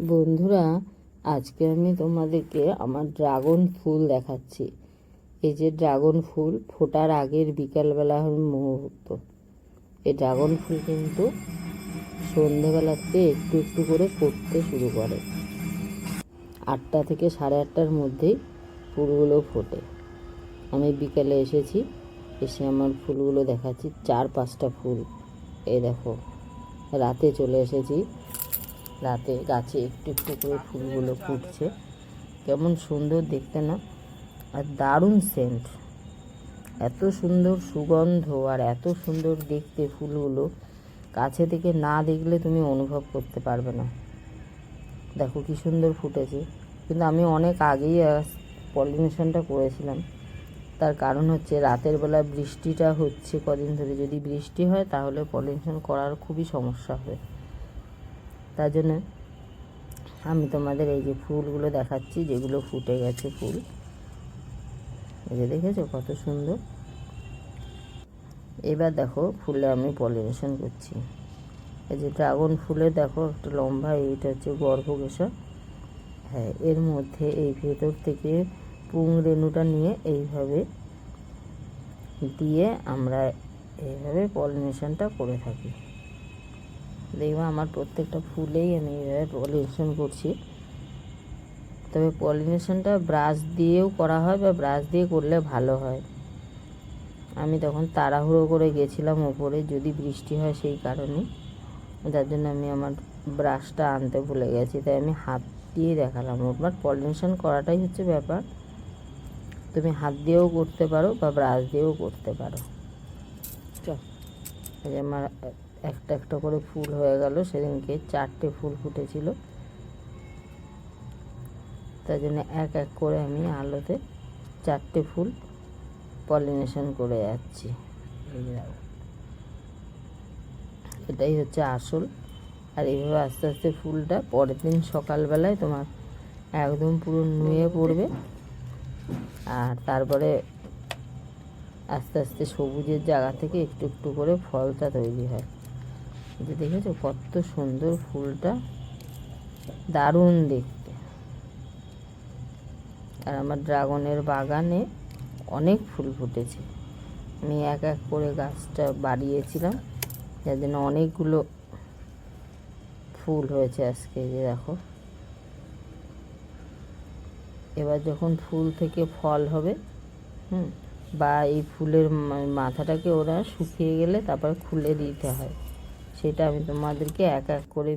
বন্ধুরা, আজকে আমি তোমাদেরকে আমার ড্রাগন ফুল দেখাচ্ছি। এই যে ড্রাগন ফুল ফোটার আগের বিকালবেলা মুহূর্ত। এই ড্রাগন ফুল কিন্তু সন্ধেবেলাতে একটু একটু করে ফুটতে শুরু করে। আটটা থেকে সাড়ে আটটার মধ্যেই ফুলগুলো ফোটে। আমি বিকালে এসেছি, এসে আমার ফুলগুলো দেখাচ্ছি, চার পাঁচটা ফুল। এই দেখো, রাতে চলে এসেছি। রাতে গাছে একটু একটু করে ফুলগুলো ফুটছে। কেমন সুন্দর দেখতে না? আর দারুণ সেন্ট এত সুন্দর সুগন্ধ আর এত সুন্দর দেখতে ফুলগুলো। কাছে থেকে না দেখলে তুমি অনুভব করতে পারবে না। দেখো কি সুন্দর ফুটেছে। কিন্তু আমি অনেক আগেই পলিনেশনটা করেছিলাম। তার কারণ হচ্ছে রাতের বেলা বৃষ্টিটা হচ্ছে কদিন ধরে। যদি বৃষ্টি হয় তাহলে পলিনেশন করার খুবই সমস্যা হবে তার জন্য আমি তোমাদের এই যে ফুলগুলো দেখাচ্ছি, যেগুলো ফুটে গেছে ফুল। এই যে দেখেছ কত সুন্দর? এবার দেখো ফুলে আমি পলিনেশন করছি। এই যে ড্রাগন ফুলে দেখো একটা লম্বা, এইটা হচ্ছে গর্ভকেশা হ্যাঁ এর মধ্যে এই ভেতর থেকে পুং রেণুটা নিয়ে এইভাবে দিয়ে আমরা এইভাবে পলিনেশনটা করে থাকি। দেখবে আমার প্রত্যেকটা ফুলেই আমি এইভাবে পলিনেশন করছি। তবে পলিনেশনটা ব্রাশ দিয়েও করা হয় বা ব্রাশ দিয়ে করলে ভালো হয়। আমি তখন তাড়াহুড়ো করে গেছিলাম ওপরে যদি বৃষ্টি হয় সেই কারণে। যার জন্য আমি আমার ব্রাশটা আনতে ভুলে গেছি তাই আমি হাত দিয়ে দেখালাম। ওবার পলিনেশন করাটাই হচ্ছে ব্যাপার। তুমি হাত দিয়েও করতে পারো বা ব্রাশ দিয়েও করতে পারো। চল। আমার একটা একটা করে ফুল হয়ে গেল। সেদিনকে চারটে ফুল ফুটেছিল। তাই জন্য এক এক করে আমি আলোতে চারটে ফুল পলিনেশন করে যাচ্ছি। এটাই হচ্ছে আসল। আর এইভাবে আস্তে আস্তে ফুলটা পরের দিন সকালবেলায় তোমার একদম পুরো নুয়ে পড়বে। আর তারপরে আস্তে আস্তে সবুজের জায়গা থেকে একটু একটু করে ফলটা তৈরি হয়। যে দেখেছ কত সুন্দর ফুলটা? দারুণ দেখতে। আর আমার ড্রাগনের বাগানে অনেক ফুল ফুটেছে। আমি এক এক করে গাছটা বাড়িয়েছিলাম, যার জন্য অনেকগুলো ফুল হয়েছে আজকে যে দেখো। এবার যখন ফুল থেকে ফল হবে, হুম, বা এই ফুলের মাথাটাকে ওরা শুকিয়ে গেলে তারপর খুলে দিতে হয়। সেটা আমি তোমাদেরকে এক এক করে